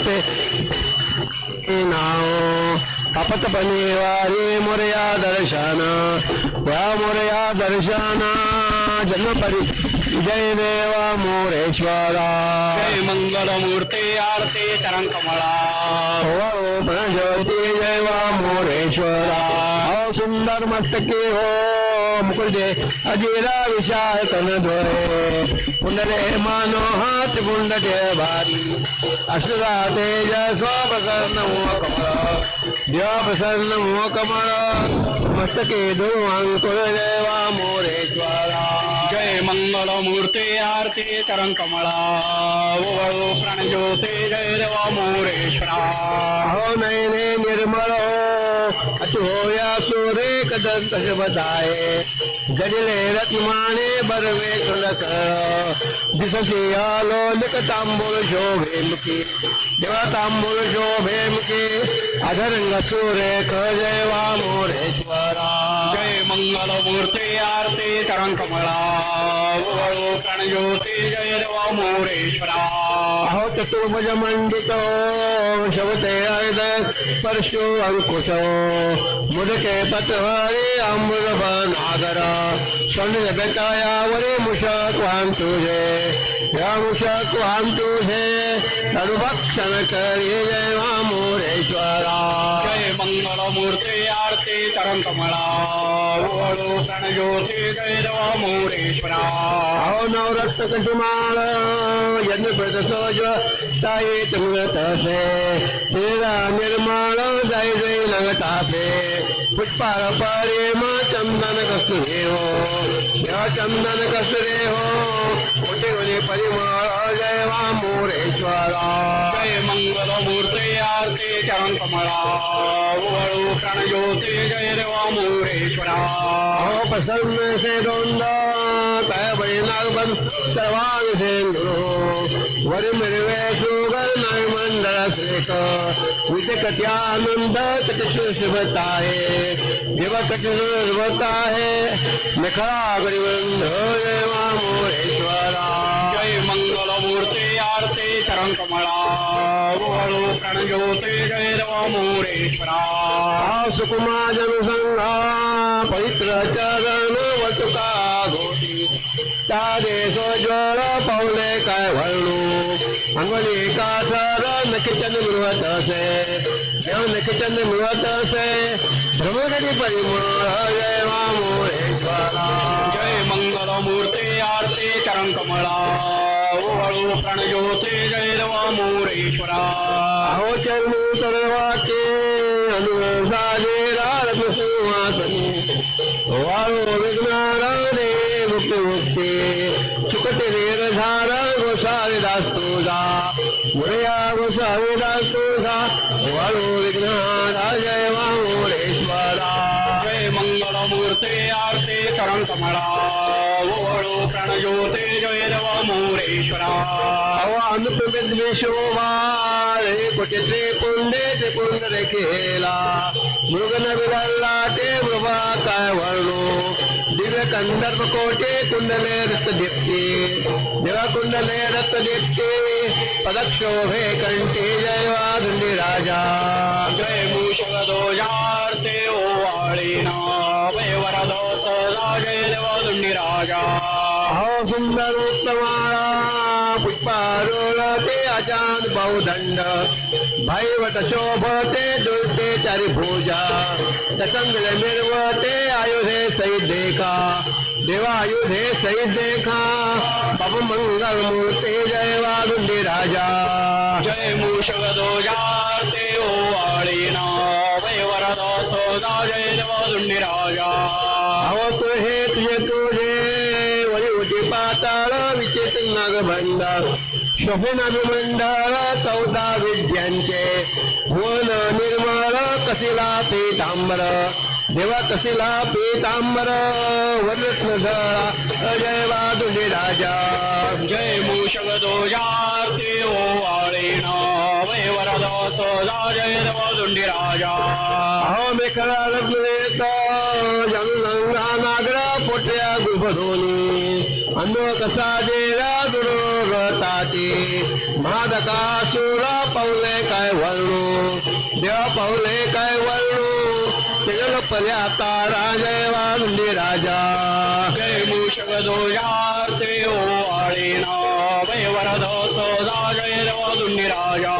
नमस्ते नाव अपतपणे वारे मोरया दर्शन या मोरया दर्शन जन्मपरी जय देवा मोरेश्वरा जय मंगल मूर्ति आरते चरण कमला हो प्रणज्योती जय वा मोरेश्वरा सुंदर मस्तके हो मुकुंदे अजीरा विशाल तन द्वय कुंडले मानो हाथ कुंडले भारी। अष्टदा तेज स्वप्रसन्न मोह कमळ देवा प्रसन्न मोह कमळ मस्तके धुवांकुर देवा मोरेश्वरा जय मंगल मूर्ते आरते चरण कमळा ओवळो प्रणज्योते जय देवा मोरेश्वरा हो नयने निर्मल हो अचो सूरे कदंत बताए गजले रत्माने बरवे तुलक दिससी आलो लिक तांबूल शोभे मुखी देवा तांबूल शोभे मुखी अधरंग सूरे जय वा मोरेश्वरा जय मंगल मूर्ते आरते चरण कमळा ओवळो प्रणज्योते जय देवा मोरेश्वरा अहो चतुर्भुज मंडितो शवते अर्ध परशु अंकुश मुदके पतवारे अमृत नागर स्वर्ण बेकायावरे मुषक वाहन तुझे या मुषक वाहन तुझे अनुभक्षण करी जय मा मोरेश्वरा जय मंगल मूर्ते आरते चरण कमळा ओवळो प्रणज्योते जय देवा मोरेश्वरा अहो नवरत्न कटुमाळ यज्ञ प्रदसोज ताये तुमगत से तेरा निर्माण जय जय যাবে पुष्पार परे मा चंदन कसुरे हो या चंदन कसुरे हो मोठे होणे परिमळ जय वा मोरेश्वरा। जय मंगल मूर्ते आरते चरण कमळा ओवळो प्रणज्योते जय देवा मोरेश्वरा। प्रसन्न से दोंद काय बळी नागबन सर्वांग से वरी मिळवे सुगर नाही मंडळ श्रेक विते कट्यानंद कट शुभताये देव कट शुभताये मेखळा गरिवंध देवा मोरेश्वरा जय मंगल मूर्ति आरते चरण कमला ज्योति जय देवा मोरेश्वरा सुकुमा जनसंघा पवित्र चरण वटुका तारे सोजोळ पावले काय वळणू अंगली कासर नखिचंद मिळवत असे। देव नखिचंद मिळवत असे। भ्रमगती परिमळ जय मा मोरेश्वरा जय मंगल मूर्ति आरती चरण कमळा ओवळो प्रणज्योते जय देवा मोरेश्वरा अहो चरणू तरवाके अनुसाजे रारत्न सिंहासनी वाळो विघ्नारा रे मुक्ती मुक्ती चुकते रे धारा गोसावी दास तुझा मुरया गोसावी दास तुझा वाळो विघ्नारा जय मामुरेश्वरा जय मंगल चरण कमळा ओवळो प्रणज्योते जय देवा मोरेश्वरा। काय वर्णो। दिव्य कंदर्प कोटे कुंडले रक्त दीप्ती देवा कुंडले रक्त दीप्ती पदक्षोभे कंठे जय वादि राजा जय मूषक ध्वजार्ते ओवाळीना वय वरद सदा जय दुंडी राजा सुंदर ते अजान बहुदंड भैवट शोभते दुर्ते चारी भुजा तसंगल मिरवते आयुधे सहित देखा देवा आयुधे सहित देखा बाबू मंगल मूर्ती जय वागुंडी राजा जय मूषक ध्वजार्ते ओवाळीना वय वरद सदा जय देवा राजा। अहो तुझे तुझे तुझे पाताळ विचेत नागबंध शोभेन अभिमंडळ चौदा विद्यांचे वन निर्मळ कसिला पीतांबर देवा कसिला पीतांबर वरत्न धळा अजय वादुंडी राजा। जय मूषक ध्वजार्ते ओवाळीना वय वरद सदा जय राजा। अहो मेखला लग्नेत जंगंगा नागर पोट्या गुभधोनी अन्न कसा जेरा दुरोगताती मादकासुरा पावले काय वळणू देव पावले काय वळणू तिगल पर्या तारा जय वालुंडी राजा. जय मूषक दोजार्थे ओ आळेना. वै वरद सदा देव दुंडी राजा।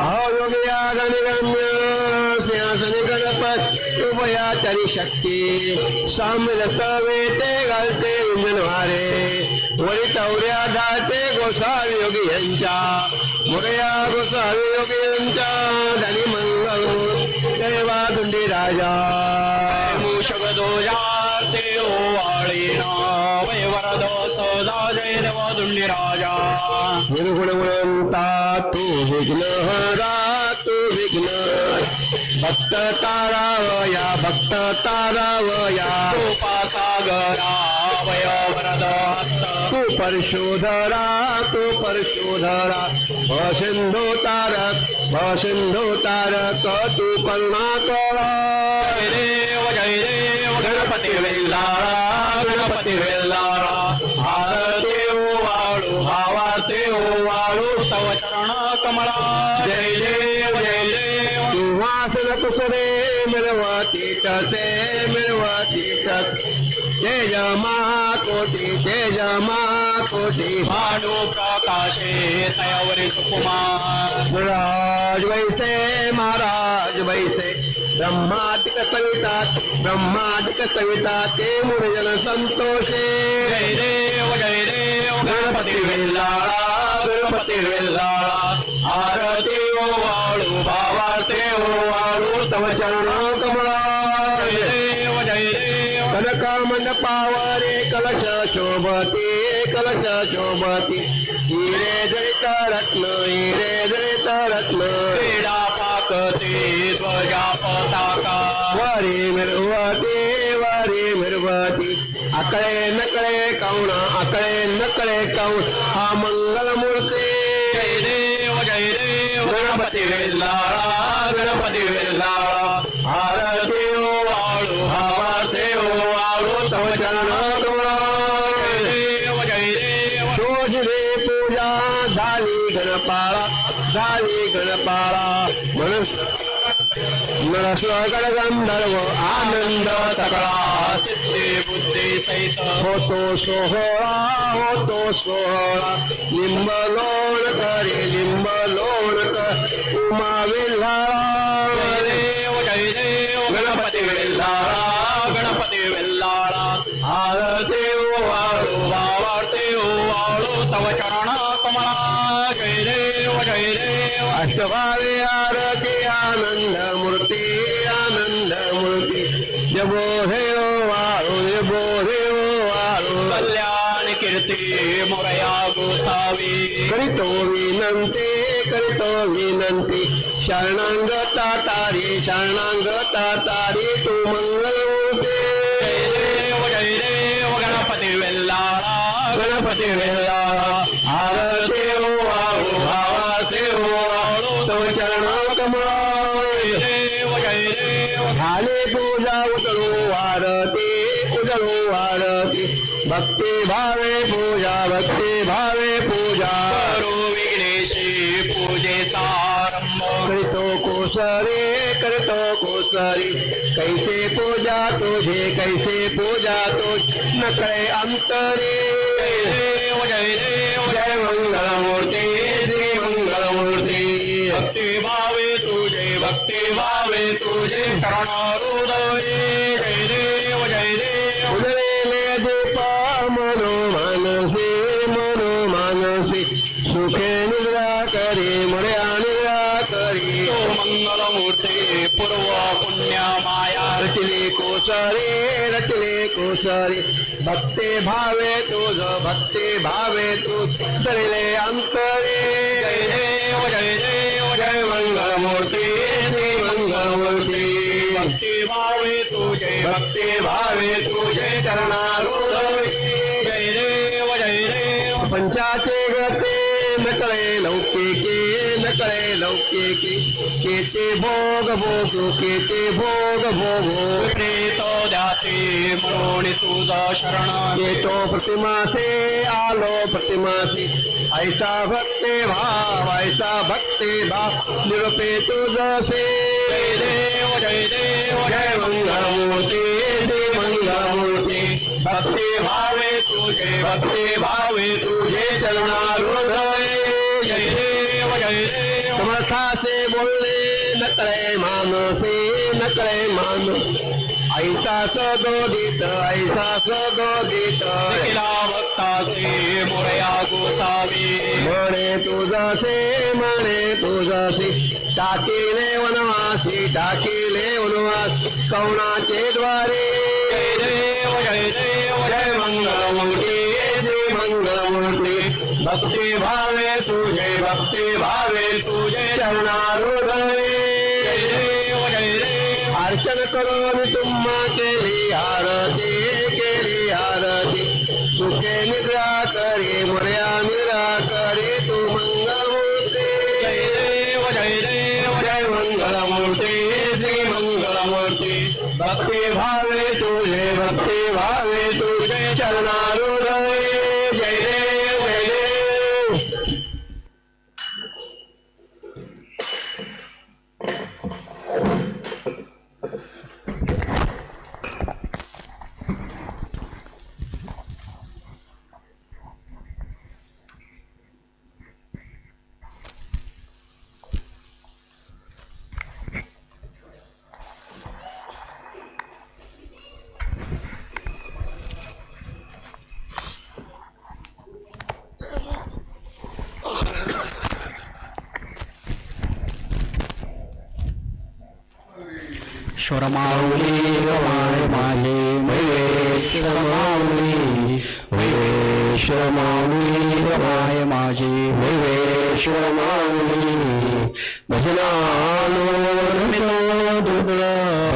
अहो योगिया गणगम्य गणपत उभया तरी शक्ती। सामिल वेटे घालते इंजन वारे। तवऱ्या धाटे गोसावी योगी यांच्या मुरया गोसावी योगी यांच्या धनी मंगल देवा दुंडी राजा। मूषक दोजार्थे ओ आळेना सदा जय देव दुंडी राजा निर्गुणवंता तू विघ्न हरा तू विघ्न भक्त तारावया भक्त तारावया. कृपासागरा वय वरद तू परशोधरा तू परशोधरा. भसिंधू तारक भसिंधू तारक तू करुणाकरा जय देव जय देव गणपती वेल्लाळा गणपती वेल्लाळा चरण कमळा जय देव जय देव सिंहासन कुसरे मिरवती तसे मिरवती तत तेज कोटी तेज कोटी भानु प्रकाशे तयावरी सुकुमार। महाराज वैसे महाराज। वैसे ब्रह्मादिक सवितात ब्रह्मादिक सविता ते मुरजन संतोषे। जय देव जय देव गणपती वेल्लाळा गणपती वेल्लाळा आरती वाळू भावाते वाळू तव चरण कमळा जय देव जय देव। कनक मंडपावरे कलश शोभती कलश शोभती। हिरे जडित रत्न हिरे जडित रत्न। क्रीडा पाकते ध्वजा पताका वारी मिरवती वारी मिरवती। आकळे नकळे काउण आकळे नकळे काउण हा मंगल मूर्ती। जय देव जय देव। गणपती वेल्लाळा गणपती वेल्लाळा आरती वाळू भावाते वाळू तव चरण जय देव जय देव। शोष रे पूजा झाली गणपाळा झाली गणपाळा म्हणून नरस्वर गणगंधर्व आनंद सकळा सिद्धी बुद्धी सहित होतो सोहळा होतो सोहळा लिंब लोण करे लिंब लोण कर। उमा जय देव जय देव गणपती वेल्लाळा गणपती वेल्लाळा आरती वाळू भावाते वाळू, तव चरण कमळा जय देव जय देव अष्टभावे आरती आनंद मूर्ती आनंद मूर्ती जबो हे वाळू जबो हे वाळू कल्याण कीर्ती मोरया गोसावी करितो विनंती करितो विनंती शरणांगता तारी शरणांगता तारी तू मंगलमूर्ती जय देव जय देव गणपती वेल्लाळा गणपती वेल्लाळा आरती कैसे पूजा तो न करे अंतरे। जय जय मंगलमूर्ती, श्री मंगलमूर्ती। भक्ती भावे तुझे, भक्ति भावे तुझे करुणाहृदये जय जय कोसरे भक्ते भावे तुझ भक्ते भावे तुझ अंतरे जय देव जय देव, जय मंगलमूर्ती श्री मंगलमूर्ती। भक्ती भावे तुझे भक्ती भावे तुझे चरणारूढ। जय देव जय देव। पंचाचे गते नकळे लौकिके नकळे करे लौकिकी। केते भोग भोगू केते भोग भोगू। प्रेत द्याते म्हणून तुझं शरण येतो प्रतिमासे आलो प्रतिमासे। ऐसा भक्ते भाव ऐसा भक्ति भाव। निरुपे तुझसे जय देव जय देव जय मंगलमूर्ती जय मंगलमूर्ती। भक्ती भावे तुझे भक्ती भावे तुझे देव जय देव। समर्था से बोलने न करे मानसे न करे मानुस ऐसा सदोदित ऐसा सदोदित. केला भक्तासे मोरया गोसावी. म्हणे तुझसे म्हणे तुझसे टाकीले वनवासी टाकीले वनवास. कवनाचे द्वारे? जय देव जय देव भक्ती भावे तुझे भक्ति भावे तुझे चरणारूढ अर्चन करो तुम के केली आरती। शरमावली गमाय माझे वैवेश्वरमावली वैवेश्वरमावली गमाय माझे वैवेश्वरमावली भजनालो नमितो दुर्दळ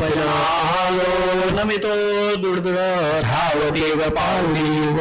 भजनालो नमितो धावते ग पावली ग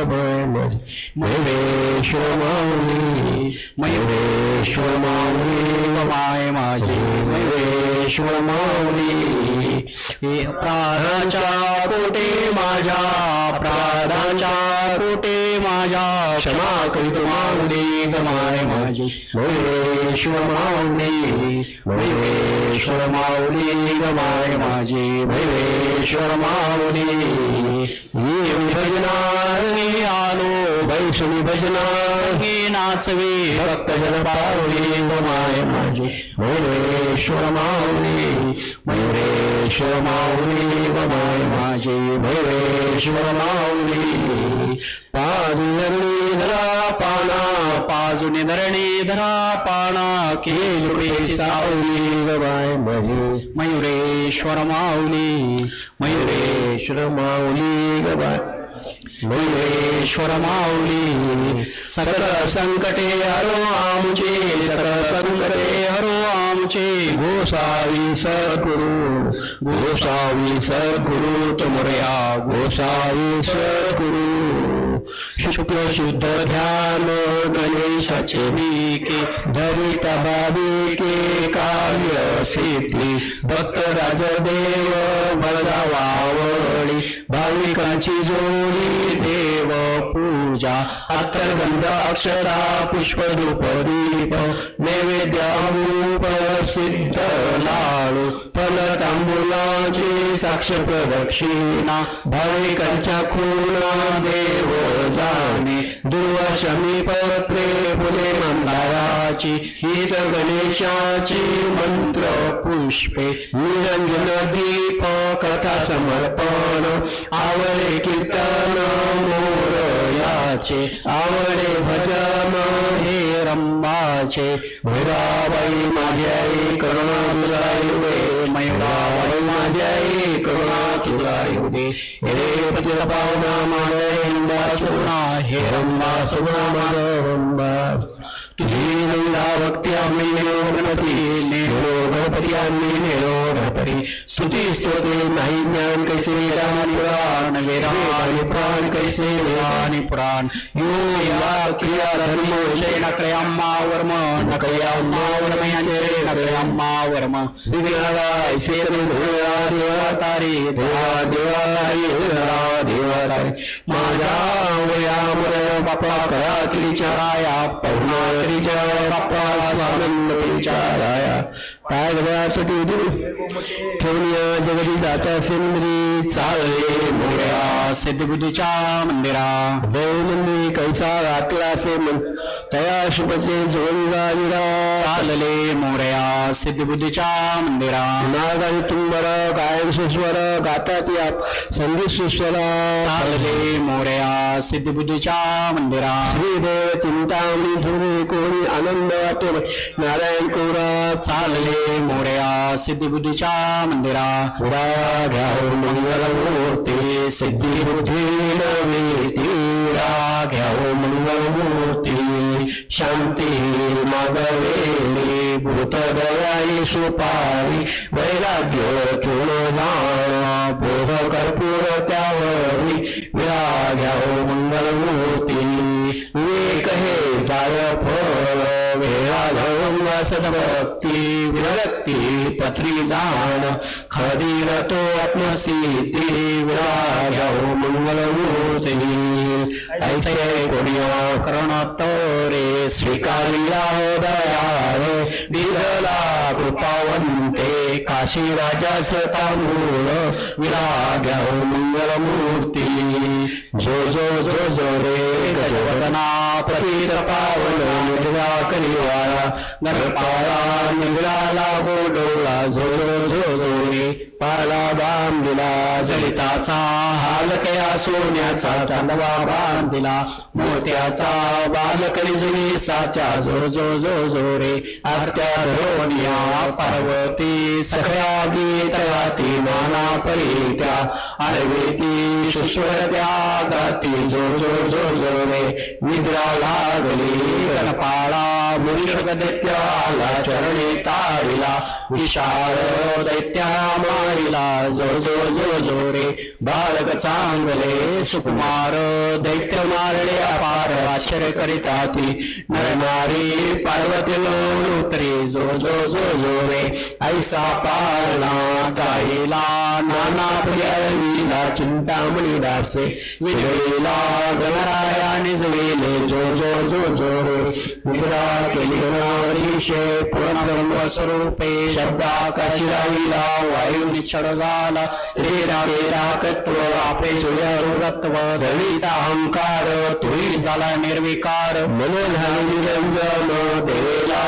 वैवेश्वरमावली मयुरेश्वरमावली गमाय माझे वैवेश्वर माऊली प्राणाच्या कोटे माझ्या प्राणाच्या कोटे माझ्या। क्षमा करीत माऊली गमाय माझी। वैवेश्वर माऊली वैवेश्वर माऊली गमाय माझी। वैवेश्वर माऊली ये भजनारणी आलो वैष्णवी भजनारणी। नाचवे भक्तजन पावली गमाय माझी मयुरेश्वर माऊली मयुरेश्वर माऊली गमाय माझे मयुरेश्वर माऊली पाजुनी धरा पाना। पाजुनी धरणी धरा पाना। केली सावली माझे मयुरेश्वर माऊली। मयुरेश्वर माऊली गमाय मयुरेश्वर माऊली सकल संकटे हरो आमचे सकल संकटे हरो आमचे. गोसावी सद्गुरु गोसावी सद्गुरु तुमर्या. गोसावी सद्गुरु शुक्ल शुद्ध ध्यान गणेशाचे के धरित बाबिके काव्य सिद्धी भक्त राजदेव बळगावावळी भाविकांची जोडी देव पूजा. अत्तरगंध अक्षरा पुष्परूप दीप. नैवेद्य अमूप सिद्ध लाडू. फल तांबुलाची साक्ष प्रदक्षिणा भाविकांच्या खुणा देव जाणे दुर्वाशमी पत्रे फुले मंदाराची. हीच गणेशाची मंत्र पुष्पे निरंजन दीप कथा समर्पण. आवडे कीर्तन मोरयाचे. आवडे भजन हे रंबाचे भैराबाई माझ्या आई करुणा तुलाय दे मयुराबाई माझ्या आई करुणा तुला येऊ दे हे पतिला पाहुणा माझ्या हिंबा सुना। हे रंबा सगुणा माझ रंबा तुझी लीला भक्ती आम्ही नेरो गणपती नेरो गणपती स्तुती नाही ज्ञान कैसे वेदानी पुराण वेदानी पुराण कैसे वेदानी पुराण यो या क्रिया धर्म विषय नकळ्याम्मा वर्म नकळ्याम्मा वर्म यांचे नकळ्याम्मा वर्म दिव्याला ऐसे धुळा देवा तारी देवा देवा तारी देवा देवा तारी माझ्या वयामुळे बापा कळातलीच्या राया पौर्णातलीच्या बापा स्वानंद राया काय गव्यासाठी ठेवून या जगती दाता सेंद्री चालले मोऱ्या सिद्धबुद्धीच्या मंदिरा. जय मंदिर कैसा घातला से मन. तया शुभचे जोडीला चालले मोऱ्या सिद्धबुद्धीच्या मंदिरा. नागाई तुंबर कायम सुस्वर गातात या संगीत सुस्वर. चालले मोऱ्या सिद्धबुद्धीच्या मंदिरा. श्रीदेव चिंतामणी धुळे कोणी आनंद वाटे नारायण कोरा. चालले मोरया सिद्धिबुद्धीच्या मंदिरा. राघ्यावर मंगल मूर्ती सिद्धिबुद्धी नवेती राघ्यावर मंगल मूर्ती शांती मागवेली भूतदयाई सुपारी. वैराग्य चुण जाणा बोध कर्पूर त्यावरी. व्या घ्याव मंगल मूर्ती विवेक हे जाय फळ सदभक्ती पथरी पत्री जाण खदीर तो आत्मसीती विराजाओ मंगलमूर्ती ऐसे कुड़ियो करण तो रे स्वीकारिया रे दिलला काशी राजा स्वतामूळ विराजाओ हो मंगलमूर्ती जो जो जो जो रे गजवदना पतित पावन निर्वा करिवाळा गणपाळा निद्राला गोडोळा जो जो जो जो रे पाला जलिताचा हालकया सोन्याचा चांदवा बांधिला. मोत्याचा बालकरी जणी साचा जो जो जो जो रे. आरत्या रोनिया पार्वती सखया गीतया ती नाना परित्या आळवेती शुश्वरत्या गाती जो जो जो जो रे. निद्रा लागली गणपाळा मुरुषक दैत्याला चरणे तारिला विशाल दैत्या मारिला जो जो जो जो रे बालक चांगले सुकुमार दैत्य मारले अपार आश्चर्य करिता ती नरनारी पार्वती लोतरी जो जो जो जो रे ऐसा पाळला गाईला नाना प्रियला चिंतामणी दासे विजयला गणरायाने जवेले जो जो जो जो रे मुद्रा विघ्नवरीषे पूर्णब्रह्म स्वरूपे शब्दाकाशिराविला वायुनिषडगाला निराकत्व आपे सूर्यत्व रवीचा अहंकार तुळी झाला निर्विकार मनोधन निरंजन देवेला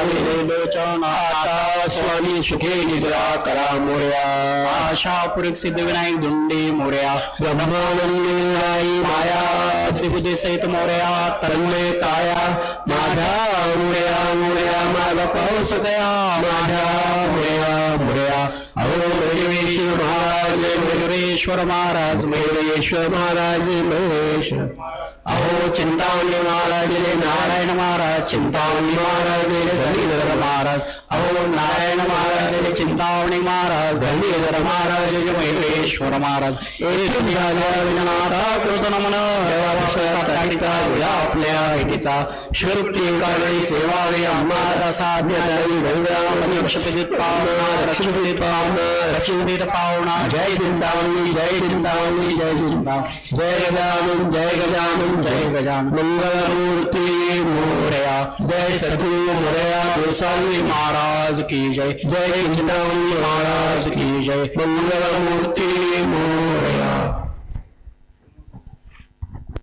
स्वामी सुखे निद्रा करा मोरया। आशा पुरुष सिद्ध विनायक धुंडे मोरया। ब्रह्मानंदाई माया। सत्यबुद्धी सहित मोरया तन्मय काया माधा मोरया मोरया माधा पाऊस दया। माधा मोरया मोर्या। मयुरेश्वर महाराज मयुरेश्वर महाराज मयुरेश्वर महाराज मयुरेश्वर अहो चिंतामणी महाराज नारायण महाराज चिंतामणी महाराज धनीधर महाराज. अहो नारायण महाराज चिंतावणी महाराज धनीधर महाराज मयुरेश्वर महाराज. कृत नमन. आपल्या ऐटीचा श्रुती काळी सेवावे आम्हाला साध्य दरी भव्यामध्ये पावना पावना रक्षपित पावना। जय चिंतामणी जय चिंतामणी जय चिंतामणी जय गजानन जय गजानन जय गजानन। मंगलमूर्ती मोरया। जय सदगुरु मोरया गोस्वामी महाराज की जय। जय चिंतामणी महाराज की जय। मंगलमूर्ती मोरया।